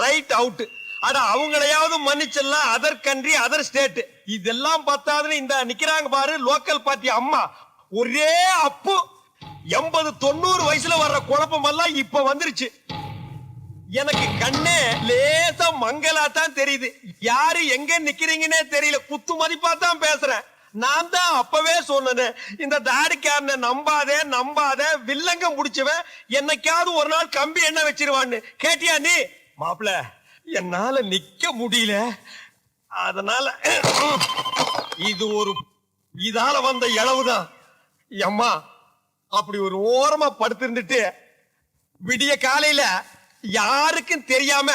Right out அட அவங்களையாவது மன்னிச்சிடலாம் அதர் கண்ட்ரி அதர் ஸ்டேட் இதெல்லாம் பத்தாதுன்னு இந்த நிக்கிறாங்க பாரு லோக்கல் பார்ட்டி அம்மா. ஒரே அப்பு. எண்பது தொண்ணூறு வயசுல வர்ற குழப்பம் எல்லாம் இப்ப வந்துருச்சு. எனக்கு கண்ணே லேசா மங்கலா தான் தெரியுது. யாரு எங்க நிக்கிறீங்கன்னே தெரியல. குத்து மதிப்பா தான் பேசுறேன். நான் தான் அப்பவே சொன்னேன் இந்த தாடிக்காரனை நம்பாதே நம்பாத வில்லங்க முடிச்சவன் என்னைக்காவது ஒரு நாள் கம்பி என்ன வச்சிருவான்னு. கேட்டியா நீ? மாப்பிள என்னால நிக்க முடியல. அதனால இது ஒரு இதால வந்த இளவுதான். எம்மா அப்படி ஒரு ஓரமா படுத்திருந்துட்டு விடிய காலையில யாருக்கும் தெரியாம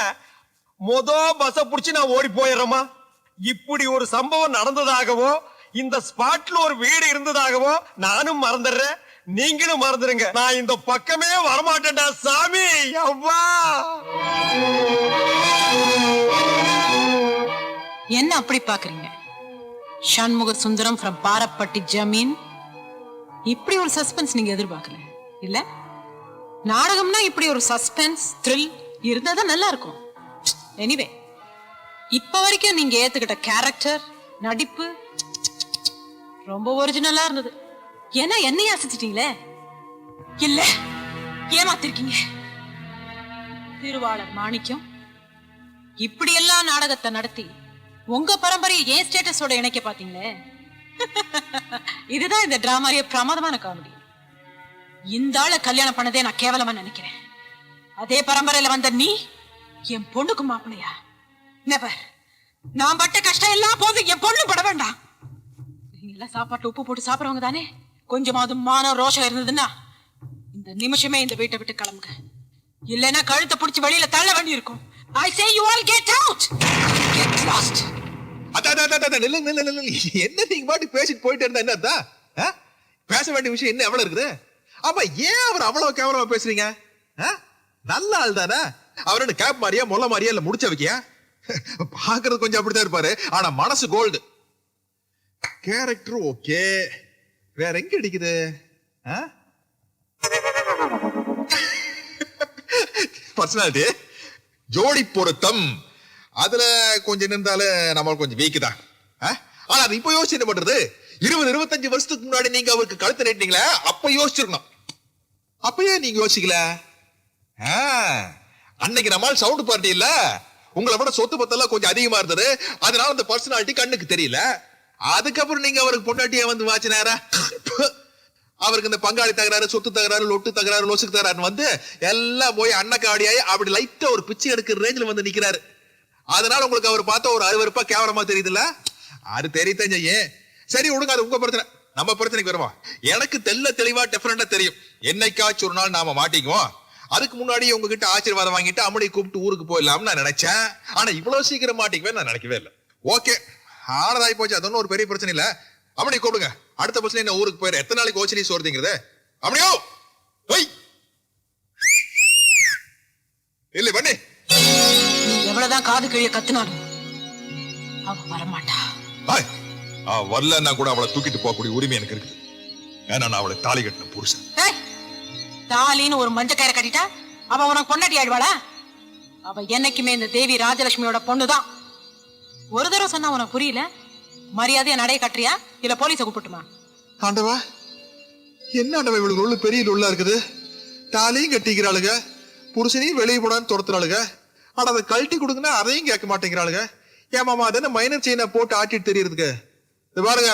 மொத பஸ்ஸை புடிச்சு நான் ஓடி போயிடுறேமா இப்படி ஒரு சம்பவம் நடந்ததாகவோ இந்த ஸ்பாட்ல ஒரு வீடு இருந்ததாகவோ நானும் மறந்துடுறேன். நீங்களும் மறந்துடுங்க. நான் இந்த பக்கமே வரமாட்டேன்டா சாமி. அவ்வா என்ன அப்படி பாக்குறீங்க சண்முக சுந்தரம் ஃப்ரம் பாரப்பட்டி ஜமீன். இப்படி ஒரு சஸ்பென்ஸ் நீங்க எதிர்பார்க்கல இல்ல? நாடகம்னா இப்படி ஒரு சஸ்பென்ஸ் த்ரில் இருந்தா தான் நல்லா இருக்கும். எனிவே இப்ப வரைக்கும் நீங்க ஏத்துக்கிட்ட கேரக்டர் நடிப்பு ரொம்ப ஒரிஜினலா இருந்தது. ஏன்னா என்னைய அசைச்சிட்டீங்களே? இல்ல ஏமாத்திருக்கீங்க. திருவாளர் மாணிக்கம் இப்படியெல்லாம் நாடகத்தை நடத்தி உங்க பரம்பரையை ஏன் ஸ்டேட்டஸோட இணைக்க பாத்தீங்களே? இதுதான் இந்த டிராமாரிய பிரமாதமான காமெடி இந்த ஆளை கல்யாணம் பண்ணதே நான் கேவலமா நினைக்கிறேன். அதே பரம்பரையில வந்த நீ என் பொண்ணுக்கு மாப்பிளையா நெவர் நான் பட்ட கஷ்டம் எல்லாம் போது என் பொண்ணு பட வேண்டாம். நீங்க எல்லாம் சாப்பாட்டு உப்பு போட்டு சாப்பிடுறவங்க தானே? கொஞ்சமாவது மானம் ரோஷம் இருந்ததுன்னா இந்த நிமிஷமே இந்த வீட்டை விட்டு கிளம்புங்க. இல்லைன்னா கழுத்தை பிடிச்சி வெளியில தள்ள வேண்டி இருக்கும் I say you all get out get lost அதான், அதான், அதான், அதான், என்ன நீங்க பாட்டு பேசிட்டு போயிட்டு இருந்தா என்னதான் ஆ? பேச வேண்டிய விஷயம் என்ன எவ்வளவு இருக்குது? ஆமா ஏன் அவர் அவ்வளவு கேவலமா பேசுறீங்க? ஆ? நல்ல ஆள் தானே? அவர் கேப் மாதிரியா முல்ல மாதிரியா இல்ல முடிச்ச வைக்கியா? பாக்குறது கொஞ்சம் அப்படித்தான் இருப்பாரு. ஆனா மனசு கோல்டு கேரக்டர் ஓகே வேற எங்க அடிக்குது? பர்சனாலிட்டி ஜோடி பொருத்தம். அதுல கொஞ்சம் இருந்தாலும் நம்மளுக்கு கொஞ்சம் வீக்கு தான். ஆ? ஆனா அது இப்ப யோசிச்சு என்ன பண்றது? இருபது இருபத்தஞ்சு வருஷத்துக்கு முன்னாடி நீங்க அவருக்கு கழுத்து நீட்டினீங்களே அப்ப யோசிச்சிருக்கணும். அப்பயே நீங்க யோசிக்கல. ஆ, அன்னைக்கு நம்மால் சவுண்ட் பார்ட்டி இல்ல. உங்களை விட சொத்து பத்தெல்லாம் கொஞ்சம் அதிகமா இருந்தது. அதனால அந்த பர்சனாலிட்டி கண்ணுக்கு தெரியல. அதுக்கப்புறம் நீங்க அவருக்கு பொண்டாட்டியா வந்து வாச்சினாரா? அவருக்கு இந்த பங்காளி தகராறு சொத்து தகராறு லொட்டு தகராறு லொசுக்கு தகராறு வந்து எல்லாம் போய் அன்னக்காடியாயி அப்படி லைட்டா ஒரு பிச்சை எடுக்கிற ரேஞ்சில் வந்து நிக்கிறாரு. அதனால உங்களுக்கு அவர் பார்த்தா ஒரு அருவருப்பா கேவலமா தெரியுதுல்ல? அது தெரியத்தான் ஏன் சரி விடுங்க அது உங்க பிரச்சனை. நம்ம பிரச்சனைக்கு வருவோம். எனக்கு தெல்ல தெளிவா டெஃபரெண்டா தெரியும். என்னைக்காச்சும் ஒரு நாள் நாம மாட்டிக்குவோம். அதுக்கு முன்னாடி உங்ககிட்ட ஆசீர்வாதம் வாங்கிட்டு அம்மனை கூப்பிட்டு ஊருக்கு போயிடலாம்னு நான் நினைச்சேன். ஆனா இவ்வளவு சீக்கிரம் மாட்டிக்குவேன் நான் நினைக்கவே இல்லை. ஓகே. ஆனதாகி போச்சு. அது ஒன்றும் ஒரு பெரிய பிரச்சனை இல்ல. அம்மனை கூப்பிடுங்க. அடுத்த பஸ்ல என்ன ஊருக்கு போயிரு. எத்தனை நாளைக்கு ஓச்சரி சோறுதீங்கிறது அம்மனியோ ஒய் இல்லை பண்ணி. நீ எவ்வளவுதான் காது கிழிய கத்துனாலும் அவ வரமாட்டா. அவ வரலன்னா கூட அவளை தூக்கிட்டு போகக்கூடிய உரிமை எனக்கு இருக்குது. ஏன்னா நான் அவளை தாலி கட்டின புருஷன். தாலின்னு ஒரு மஞ்ச கயிறை கட்டிட்டா அவ உனக்கு பொண்டாட்டி ஆயிடுவாளா? அவ என்னைக்குமே இந்த தேவி ராஜலட்சுமியோட பொண்ணுதான். ஒரு தடவை சொன்னா உனக்கு புரியல? மரியாதையா நடைய கட்டுறியா? இல்ல போலீஸ கூப்பிட்டுமா? ஆண்டவா என்ன ஆண்டவா இவளுக்கு உள்ள பெரிய உள்ள இருக்குது? தாலியும் கட்டிக்கிறாளுங்க. புருஷனையும் வெளியே போடான்னு துரத்துறாளுங்க. ஆனா அதை கழட்டி கொடுங்கன்னா அதையும் கேட்க மாட்டேங்கிறாளுங்க. ஏன் மாமா அது என்ன மைனர் செயினை போட்டு ஆட்டிட்டு தெரியறதுக்கு? இது பாருங்க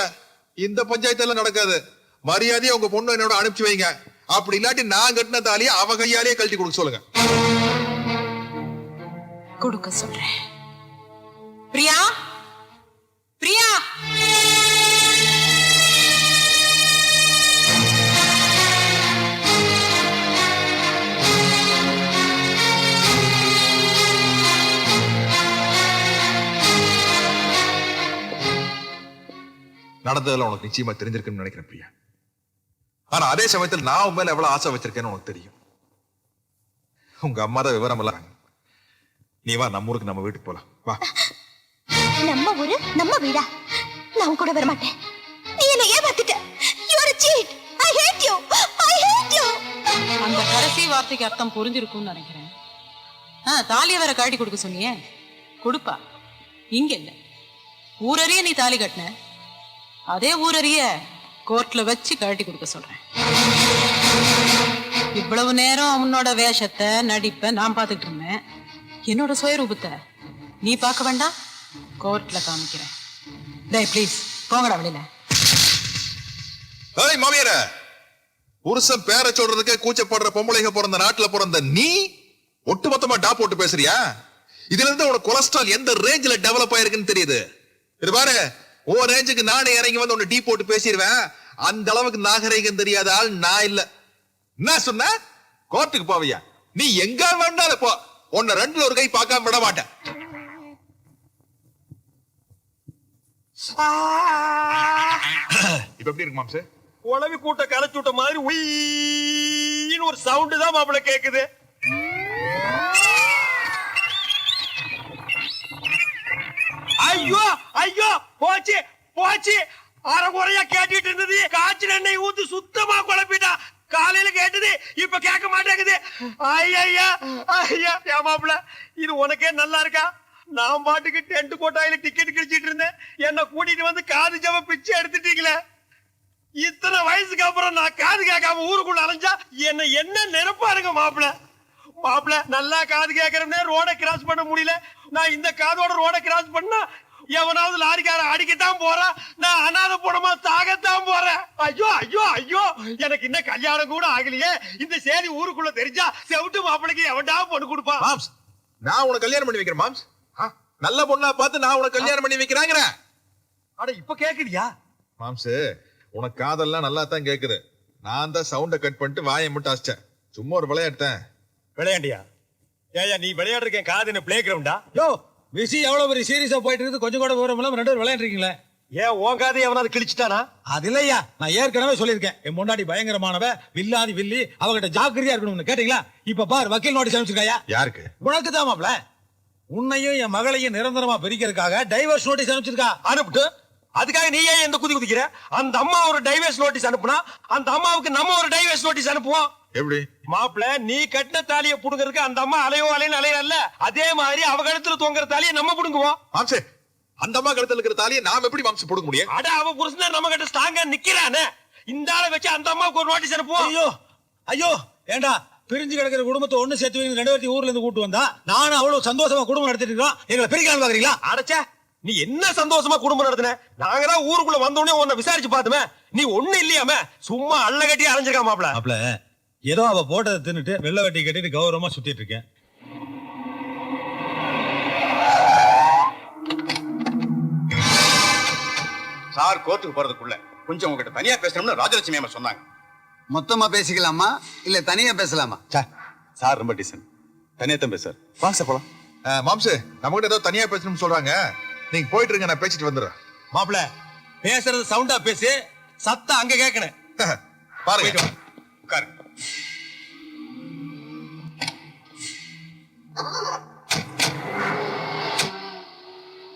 இந்த பஞ்சாயத்து எல்லாம் நடக்காது. மரியாதையா உங்க பொண்ணு என்னோட அனுப்பிச்சு வைங்க. அப்படி இல்லாட்டி நான் கட்டின தாலியை அவ கையாலேயே கழட்டி கொடுக்க சொல்லுங்க. கொடுக்க சொல்றேன். பிரியா? பிரியா? நடந்ததெல்லாம் உனக்கு நிச்சயமா தெரிஞ்சிருக்குன்னு நினைக்கிறேன் பிரியா. ஆனா அதே சமயத்தில் நான் உன் மேல எவ்வளவு ஆசை வச்சிருக்கேன்னு உனக்கு தெரியும். உங்க அம்மா தான் விவரம் எல்லாம் நீ வா நம்ம ஊருக்கு நம்ம வீட்டுக்கு போலாம். வா. நம்ம ஊரு நம்ம வீடா? நான் கூட வர மாட்டேன் நீ என்ன ஏமாத்திட்ட. You are cheat I hate you I hate you அந்த கடைசி வார்த்தைக்கு அர்த்தம் புரிஞ்சிருக்கும்னு நினைக்கிறேன். ஆ தாலியை வேற கழட்டி கொடுக்க சொன்னியே. கொடுப்பா. இங்க இல்ல. ஊரறிய நீ தாலி கட்டின. அதே ஊரறிய கோர்ட்ல வச்சு கழட்டி கொடுக்க சொல்றேன். இவ்வளவு நேரம் உன்னோட வேஷத்தை நடிப்பை நான் பார்த்துட்டு இருந்தேன். என்னோட சுயரூபத்தை நீ பார்க்க வேண்டாம்? கோர்ட்ல காமிக்கிறேன். டேய் ப்ளீஸ் போங்கடா வெளியில. ஏய் மாமியார புருஷன் பேர சொல்றதுக்கு கூச்சப்படுற பொம்பளைங்க பிறந்த நாட்டுல பிறந்த நீ ஒட்டுமொத்தமா டாப் போட்டு பேசுறியா? இதுல இருந்து உனக்கு கொலஸ்ட்ரால் எந்த ரேஞ்சில டெவலப் ஆயிருக்குன்னு தெரியுது. இது பாரு ஓ ரேஞ்சுக்கு நானே இறங்கி வந்து உன்னை டீ போட்டு பேசிடுவேன். அந்த அளவுக்கு நாகரிகம் தெரியாத ஆள் நான் இல்ல. என்ன சொன்ன? கோர்ட்டுக்கு போவியா? நீ எங்க வேணாலும் போ. உன்னை ரெண்டுல ஒரு கை பார்க்காம விட மாட்டேன். இப்ப எப்படி இருக்கு மாம்சு? உளவி கூட்ட கரைச்சு விட்ட மாதிரி உயின்னு ஒரு சவுண்டு தான் மாப்பிள்ள கேக்குது. ஐயோ ஐயோ போச்சு போச்சு. அரைகுறையா கேட்டுட்டு இருந்தது. காய்ச்சல் எண்ணெய் ஊத்து சுத்தமா குழப்பிட்டா. காலையில கேட்டது இப்ப கேட்க மாட்டேங்குது. ஐயா ஐயா ஏன் மாப்பிள்ள இது உனக்கே நல்லா இருக்கா? நான் பாட்டுக்கு டென்ட் கோட்டாயில டிக்கெட் கிழிச்சிட்டு இருந்தேன். என்ன கூட்டிட்டு வந்து காது ஜவ பிச்சை எடுத்துட்டீங்களே. இத்தனை வயசுக்கு அப்புறம் நான் காது கேட்காம ஊருக்குள்ள அலைஞ்சா என்ன என்ன நிரப்பாருங்க மாப்பிள? மாப்பிள நல்லா காது கேட்கறேன்னே ரோட கிராஸ் பண்ண முடியல. நான் இந்த காதோட ரோட கிராஸ் பண்ணா எவனாவது லாரிக்கார அடிக்கத்தான் போறேன் நான் அனாத போனமா தாகத்தான் போறேன். ஐயோ ஐயோ ஐயோ. எனக்கு இன்னும் கல்யாணம் கூட ஆகலையே. இந்த சேரி ஊருக்குள்ள தெரிஞ்சா செவிட்டு மாப்பிளைக்கு எவன்டா பொண்ணு கொடுப்பான் நான் உனக்கு கல்யாணம் பண்ணி வைக்கிறேன் மாம்ஸ். நல்ல பொண்ணா பார்த்து நான் உனக்கு கல்யாணம் பண்ணி வைக்கிறாங்கிறேன். அட இப்ப கேக்குறியா மாம்சு உனக்கு காதெல்லாம் நல்லா தான் கேக்குது. நான் தான் சவுண்ட கட் பண்ணிட்டு வாயை மட்டும் அசிச்சேன். சும்மா ஒரு விளையாட்டேன் விளையாண்டியா? ஏயா நீ விளையாடுறேன் காது என்ன பிளே கிரவுண்டா யோ விஷயம் எவ்வளவு பெரிய சீரியஸா போயிட்டு இருக்குது? கொஞ்சம் கூட விவரம் இல்லாம ரெண்டு பேரும் விளையாடுறீங்களே ஏன் உன் காது எவனாவது கிழிச்சிட்டானா? அது இல்லையா? நான் ஏற்கனவே சொல்லியிருக்கேன். என் முன்னாடி பயங்கரமானவ வில்லாதி வில்லி அவகிட்ட ஜாக்கிரதையா இருக்கணும்னு. கேட்டீங்களா? இப்ப பார் வக்கீல் நோட்டீஸ் அனுப்பிச்சிருக்காயா? யாருக்கு? உனக்கு தான் மாப்ள உன்னையும் என் மகளையும் நிரந்தரமா பிரிக்கிறதுக்காக டைவர்ஸ் நோட்டீஸ் அனுப்பிச்சிருக்கா? அனுப்பிட்டு அதுக்காக நீ ஏன் எந்த குதி குதிக்கிற? அந்த அம்மா ஒரு டைவர்ஸ் நோட்டீஸ் அனுப்புனா அந்த அம்மாவுக்கு நம்ம ஒரு டைவர்ஸ் நோட்டீஸ் அனுப்புவோம். எப்படி? மாப்பிள நீ கட்டின தாலியை புடுங்கிறதுக்கு அந்த அம்மா அலையோ அலைன்னு அலையல அதே மாதிரி அவ கழுத்துல தொங்குற தாலியை நம்ம புடுங்குவோம். மாம்சு அந்த அம்மா கழுத்துல இருக்கிற தாலியை நாம எப்படி மாம்சு போட முடியும்? அட அவ புருஷன் நம்ம கிட்ட ஸ்ட்ராங்கா நிக்கிறானே. இந்த ஆளை வச்சு அந்த அம்மாவுக்கு ஒரு நோட்டீஸ் அனுப்புவோம். ஐயோ ஐயோ ஏண்டா பிரிஞ்சு கிடக்கிற குடும்பத்தை ஒண்ணு சேர்த்து வைங்க. ரெண்டு பேர்த்தையும் ஊர்ல இருந்து கூட்டு வந்தா நானும் அவ்வளவு சந்தோஷமா குடும்பம் நடத்திட்டு இருக்கோம். எங்களை பிரிக்கலாம் பாக்குறீங்களா? அடைச்சே நீ என்ன சந்தோஷமா குடும்பம் நடத்தின? நாங்க தான் ஊருக்குள்ள வந்த உடனே உன்னை விசாரிச்சு பார்த்துமே. நீ ஒண்ணு இல்லையாம? சும்மா அள்ள கட்டி அரைஞ்சிருக்கா மாப்பிள? மாப்ள ஏதோ அவ போட்டதை தின்னுட்டு வெள்ளை வெட்டி கட்டிட்டு கௌரவமா சுத்திட்டு இருக்கேன். சார் கோர்ட்டுக்கு போறதுக்குள்ள கொஞ்சம் உங்ககிட்ட தனியா பேசணும்னு ராஜலட்சுமி அம்மா சொன்னாங்க. மொத்தமா பேசிக்கலாமா? இல்ல தனியா பேசலாமா? சார் சார் ரொம்ப டீசன்ட் தனியா தான் பேசார் வாங்க சார் போலாம். மாம்சு நம்ம கிட்ட ஏதோ தனியா பேசணும்னு சொல்றாங்க. நீங்க போயிட்டு இருங்க நான் பேசிட்டு வந்துடுறேன். மாப்பிள பேசுறது சவுண்டா பேசி சத்தம் அங்க கேட்கணும் பாருங்க. உட்காரு.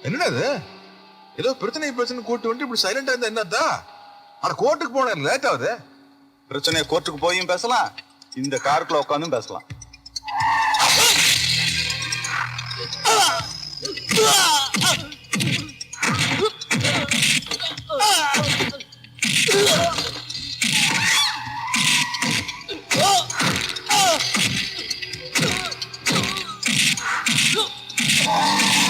என்னடா இது? ஏதோ பிரச்சனை பிரச்சனை கூட்டு வந்து இப்படி சைலண்டா இருந்தா என்னதா ஆனா கோர்ட்டுக்கு போனேன் லேட் ஆகுது. பிரச்சனையை கோர்ட்டுக்கு போயும் பேசலாம் இந்த காருக்குள்ள உட்காந்தும் பேசலாம் Oh!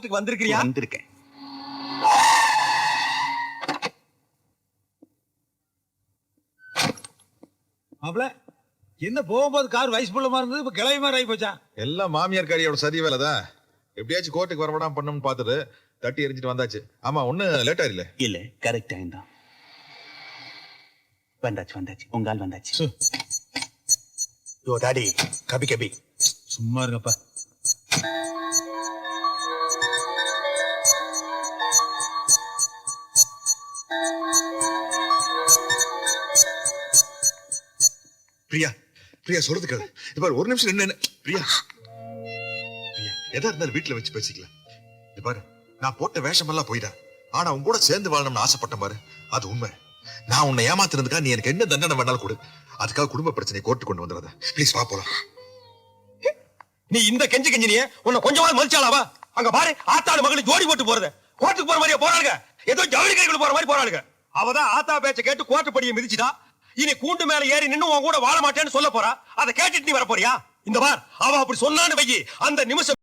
கோர்ட்டுக்கு வந்திருக்கிறியா? வந்திருக்கேன். மாப்ள என்ன போகும்போது கார் வயசு புள்ளமா இருந்தது இப்ப கிளவி மாதிரி ஆகி போச்சா? எல்லாம் மாமியார் காரியோட சரி வேலை தான் எப்படியாச்சும் கோர்ட்டுக்கு வரவிடாம பண்ணணும்னு பார்த்துட்டு தட்டி எரிஞ்சிட்டு வந்தாச்சு. ஆமா ஒண்ணு லேட் ஆயிரல இல்ல கரெக்ட் டைம் தான். வந்தாச்சு வந்தாச்சு. உங்க ஆள் வந்தாச்சு. Yo daddy Kabhi Kabhi. சும்மா இருங்கப்பா. பிரியா பிரியா சொல்றது கேளு. இப்ப பாரு, ஒரு நிமிஷம் நின்னு பிரியா. பிரியா எதா இருந்தாலும் வீட்டுல வச்சு பேசிக்கலாம். இது பாரு நான் போட்ட வேஷம் எல்லாம் போயிடா. ஆனா உன் கூட சேர்ந்து வாழணும்னு ஆசைப்பட்ட பாரு. அது உண்மை. நான் உன்னை ஏமாத்துறதுக்கா நீ எனக்கு என்ன தண்டனை வேணாலும் கொடு. அதுக்காக குடும்ப பிரச்சனை கோர்ட்டு கொண்டு வந்துடாத. ப்ளீஸ் வா போலாம். நீ இந்த கெஞ்சி கெஞ்சினிய உன்னை கொஞ்சமாவது மதிச்சாலாவா அங்க பாரு ஆத்தாடு மகளும் ஜோடி போட்டு போறது. கோர்ட்டுக்கு போற மாதிரியே போறாளுங்க. ஏதோ ஜவுளி கைகள் போற மாதிரி போறாளுங்க. அவதான் ஆத்தா பேச்சை கேட்டு கோர்ட்டு படியை மிதிச்சுதான் இனி கூண்டு மேல ஏறி நின்னு உன் கூட வாழ மாட்டேன்னு சொல்ல போறா? அதை கேட்டுட்டு நீ வர போறியா? இந்த பார் அவ அப்படி சொன்னான்னு வையி அந்த நிமிஷம்